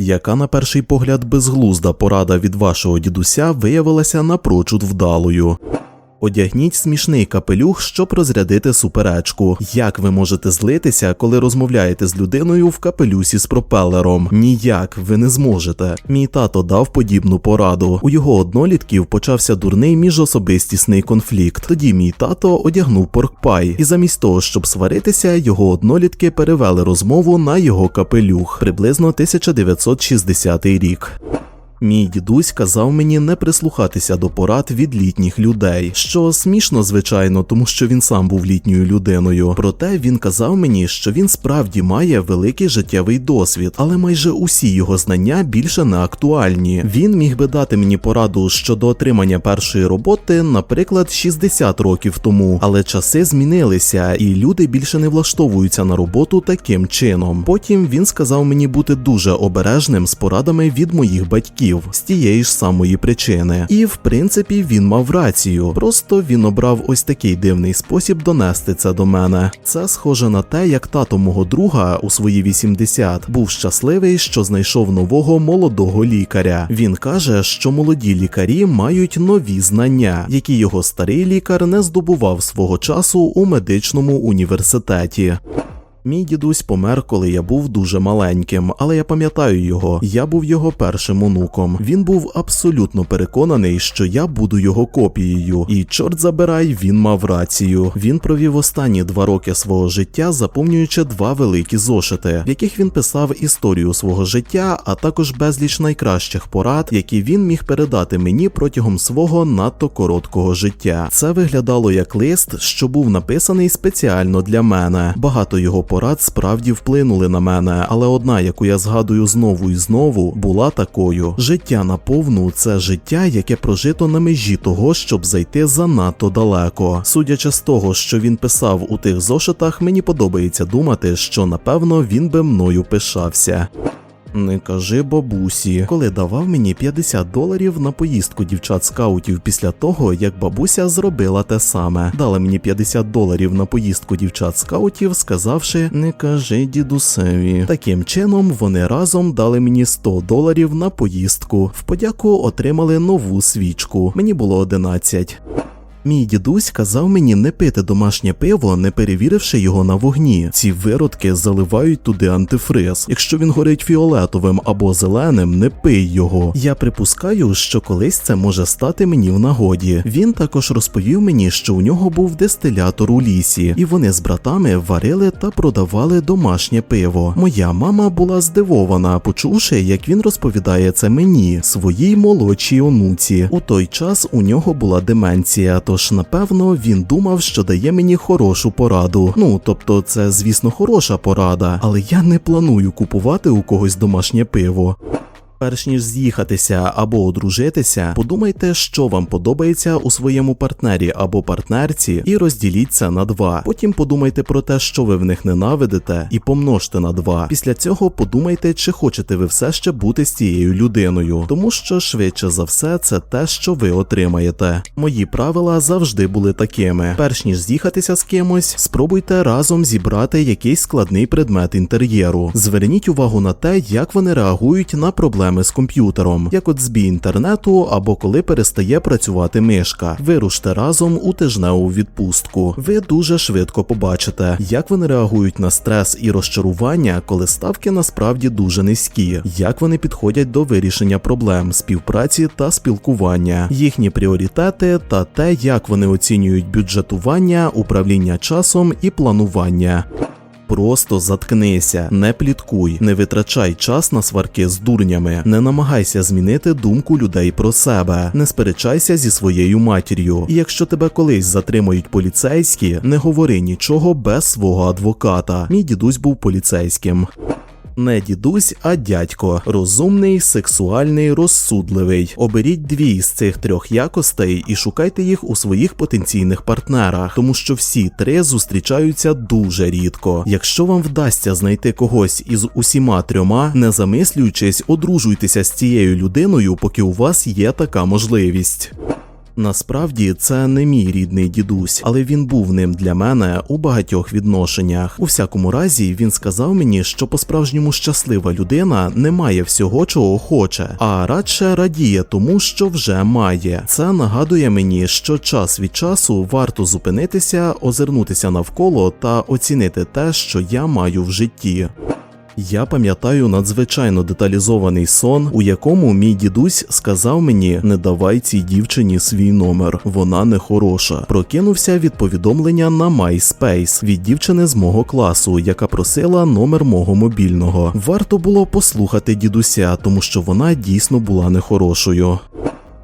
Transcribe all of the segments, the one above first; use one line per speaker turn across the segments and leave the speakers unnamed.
Яка на перший погляд безглузда порада від вашого дідуся виявилася напрочуд вдалою. Одягніть смішний капелюх, щоб розрядити суперечку. Як ви можете злитися, коли розмовляєте з людиною в капелюсі з пропелером? Ніяк ви не зможете. Мій тато дав подібну пораду. У його однолітків почався дурний міжособистісний конфлікт. Тоді мій тато одягнув поркпай, і замість того, щоб сваритися, його однолітки перевели розмову на його капелюх приблизно 1960 рік. Мій дідусь казав мені не прислухатися до порад від літніх людей, що смішно, звичайно, тому що він сам був літньою людиною. Проте він казав мені, що він справді має великий життєвий досвід, але майже усі його знання більше не актуальні. Він міг би дати мені пораду щодо отримання першої роботи, наприклад, 60 років тому, але часи змінилися, і люди більше не влаштовуються на роботу таким чином. Потім він сказав мені бути дуже обережним з порадами від моїх батьків з тієї ж самої причини. І в принципі він мав рацію. Просто він обрав ось такий дивний спосіб донести це до мене. Це схоже на те, як тато мого друга у свої 80 був щасливий, що знайшов нового молодого лікаря. Він каже, що молоді лікарі мають нові знання, які його старий лікар не здобував свого часу у медичному університеті. Мій дідусь помер, коли я був дуже маленьким, але я пам'ятаю його. Я був його першим онуком. Він був абсолютно переконаний, що я буду його копією, і чорт забирай, він мав рацію. Він провів останні два роки свого життя, заповнюючи два великі зошити, в яких він писав історію свого життя, а також безліч найкращих порад, які він міг передати мені протягом свого надто короткого життя. Це виглядало як лист, що був написаний спеціально для мене. Багато його порад справді вплинули на мене, але одна, яку я згадую знову і знову, була такою: життя наповну це життя, яке прожито на межі того, щоб зайти занадто далеко. Судячи з того, що він писав у тих зошитах, мені подобається думати, що напевно він би мною пишався. Не кажи бабусі, коли давав мені 50 доларів на поїздку дівчат скаутів після того, як бабуся зробила те саме. Дала мені 50 доларів на поїздку дівчат скаутів, сказавши не кажи дідусеві. Таким чином вони разом дали мені 100 доларів на поїздку. В подяку отримали нову свічку. Мені було 11. Мій дідусь казав мені не пити домашнє пиво, не перевіривши його на вогні. Ці виродки заливають туди антифриз. Якщо він горить фіолетовим або зеленим, не пий його. Я припускаю, що колись це може стати мені в нагоді. Він також розповів мені, що у нього був дистилятор у лісі, і вони з братами варили та продавали домашнє пиво. Моя мама була здивована, почувши, як він розповідає це мені, своїй молодшій онуці. У той час у нього була деменція. Тож, напевно, він думав, що дає мені хорошу пораду. Ну, тобто, це, звісно, хороша порада, але я не планую купувати у когось домашнє пиво. Перш ніж з'їхатися або одружитися, подумайте, що вам подобається у своєму партнері або партнерці, і розділіть це на два. Потім подумайте про те, що ви в них ненавидите, і помножте на два. Після цього подумайте, чи хочете ви все ще бути з цією людиною, тому що швидше за все це те, що ви отримаєте. Мої правила завжди були такими: перш ніж з'їхатися з кимось, спробуйте разом зібрати якийсь складний предмет інтер'єру. Зверніть увагу на те, як вони реагують на проблеми з комп'ютером, як от збій інтернету або коли перестає працювати мишка. Вируште разом у тижневу відпустку. Ви дуже швидко побачите, як вони реагують на стрес і розчарування, коли ставки насправді дуже низькі, як вони підходять до вирішення проблем, співпраці та спілкування, їхні пріоритети та те, як вони оцінюють бюджетування, управління часом і планування. Просто заткнися, не пліткуй, не витрачай час на сварки з дурнями, не намагайся змінити думку людей про себе, не сперечайся зі своєю матір'ю. І якщо тебе колись затримають поліцейські, не говори нічого без свого адвоката. Мій дідусь був поліцейським. Не дідусь, а дядько. Розумний, сексуальний, розсудливий. Оберіть дві з цих трьох якостей і шукайте їх у своїх потенційних партнерах, тому що всі три зустрічаються дуже рідко. Якщо вам вдасться знайти когось із усіма трьома, не замислюючись, одружуйтеся з цією людиною, поки у вас є така можливість. Насправді це не мій рідний дідусь, але він був ним для мене у багатьох відношеннях. У всякому разі, він сказав мені, що по-справжньому щаслива людина не має всього, чого хоче, а радше радіє тому, що вже має. Це нагадує мені, що час від часу варто зупинитися, озирнутися навколо та оцінити те, що я маю в житті. Я пам'ятаю надзвичайно деталізований сон, у якому мій дідусь сказав мені: не давай цій дівчині свій номер, вона не хороша. Прокинувся від повідомлення на MySpace від дівчини з мого класу, яка просила номер мого мобільного. Варто було послухати дідуся, тому що вона дійсно була нехорошою.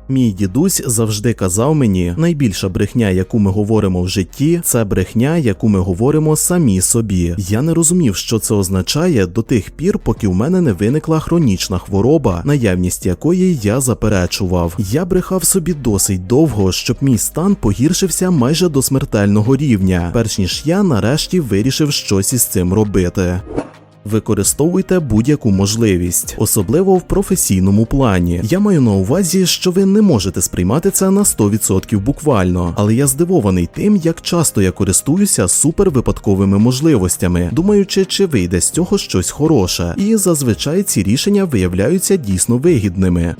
Мій дідусь завжди казав мені, найбільша брехня, яку ми говоримо в житті, це брехня, яку ми говоримо самі собі. Я не розумів, що це означає до тих пір, поки в мене не виникла хронічна хвороба, наявність якої я заперечував. Я брехав собі досить довго, щоб мій стан погіршився майже до смертельного рівня, перш ніж я нарешті вирішив щось із цим робити. Використовуйте будь-яку можливість, особливо в професійному плані. Я маю на увазі, що ви не можете сприймати це на 100% буквально, але я здивований тим, як часто я користуюся супервипадковими можливостями, думаючи, чи вийде з цього щось хороше, і зазвичай ці рішення виявляються дійсно вигідними.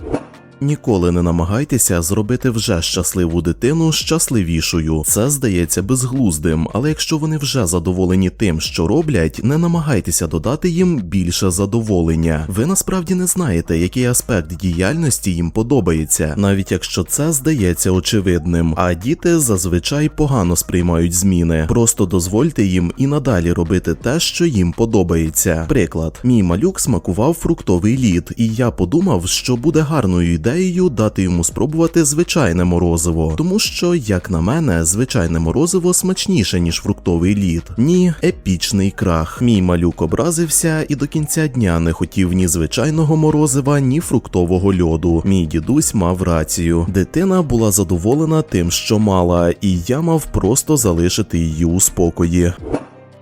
Ніколи не намагайтеся зробити вже щасливу дитину щасливішою. Це здається безглуздим, але якщо вони вже задоволені тим, що роблять, не намагайтеся додати їм більше задоволення. Ви насправді не знаєте, який аспект діяльності їм подобається, навіть якщо це здається очевидним. А діти зазвичай погано сприймають зміни. Просто дозвольте їм і надалі робити те, що їм подобається. Приклад, мій малюк смакував фруктовий лід, і я подумав, що буде гарною ідеєю дати йому спробувати звичайне морозиво, тому що, як на мене, звичайне морозиво смачніше, ніж фруктовий лід. Ні, епічний крах. Мій малюк образився і до кінця дня не хотів ні звичайного морозива, ні фруктового льоду. Мій дідусь мав рацію. Дитина була задоволена тим, що мала, і я мав просто залишити її у спокої.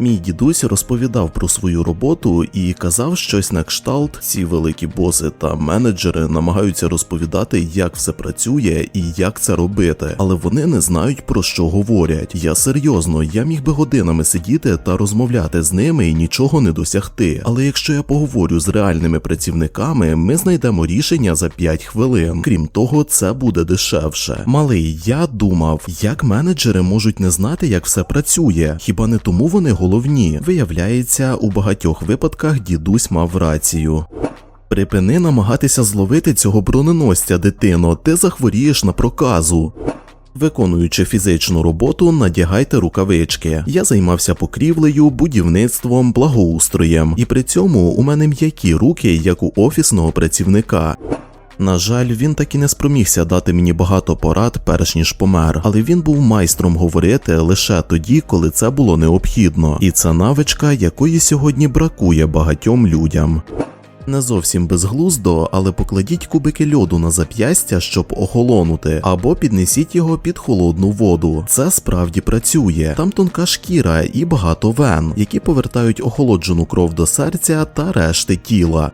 Мій дідусь розповідав про свою роботу і казав щось на кшталт. Ці великі боси та менеджери намагаються розповідати, як все працює і як це робити, але вони не знають про що говорять. Я серйозно, я міг би годинами сидіти та розмовляти з ними і нічого не досягти. Але якщо я поговорю з реальними працівниками, ми знайдемо рішення за 5 хвилин. Крім того, це буде дешевше. Малий, я думав, як менеджери можуть не знати, як все працює. Хіба не тому вони головні? Виявляється, у багатьох випадках дідусь мав рацію. Припини намагатися зловити цього броненосця, дитино, ти захворієш на проказу. Виконуючи фізичну роботу, надягайте рукавички. Я займався покрівлею, будівництвом, благоустроєм, і при цьому у мене м'які руки, як у офісного працівника. На жаль, він так і не спромігся дати мені багато порад, перш ніж помер, але він був майстром говорити лише тоді, коли це було необхідно, і це навичка, якої сьогодні бракує багатьом людям. Не зовсім безглуздо, але покладіть кубики льоду на зап'ястя, щоб охолонути, або піднесіть його під холодну воду. Це справді працює. Там тонка шкіра і багато вен, які повертають охолоджену кров до серця та решти тіла.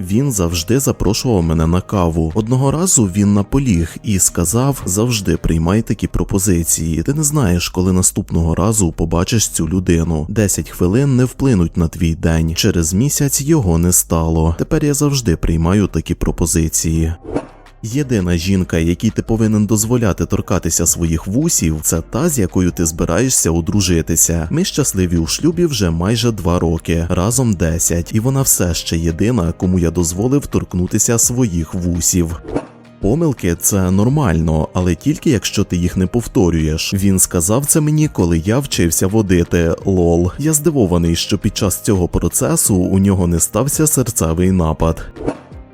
Він завжди запрошував мене на каву. Одного разу він наполіг і сказав: завжди приймай такі пропозиції. Ти не знаєш, коли наступного разу побачиш цю людину. 10 хвилин не вплинуть на твій день. Через місяць його не стало. Тепер я завжди приймаю такі пропозиції. Єдина жінка, якій ти повинен дозволяти торкатися своїх вусів, це та, з якою ти збираєшся одружитися. Ми щасливі у шлюбі вже майже два роки, разом 10, і вона все ще єдина, кому я дозволив торкнутися своїх вусів. Помилки це нормально, але тільки якщо ти їх не повторюєш. Він сказав це мені, коли я вчився водити. Лол. Я здивований, що під час цього процесу у нього не стався серцевий напад.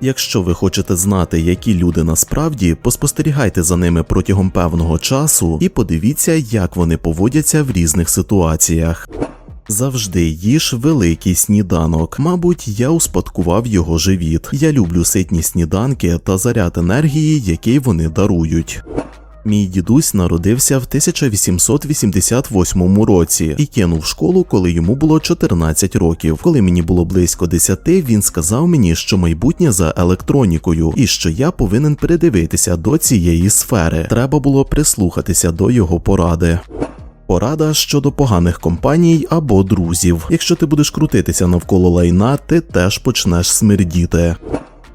Якщо ви хочете знати, які люди насправді, поспостерігайте за ними протягом певного часу і подивіться, як вони поводяться в різних ситуаціях. Завжди їж великий сніданок. Мабуть, я успадкував його живіт. Я люблю ситні сніданки та заряд енергії, який вони дарують. Мій дідусь народився в 1888 році і кинув школу, коли йому було 14 років. Коли мені було близько 10, він сказав мені, що майбутнє за електронікою, і що я повинен передивитися до цієї сфери. Треба було прислухатися до його поради. Порада щодо поганих компаній або друзів. Якщо ти будеш крутитися навколо лайна, ти теж почнеш смердіти.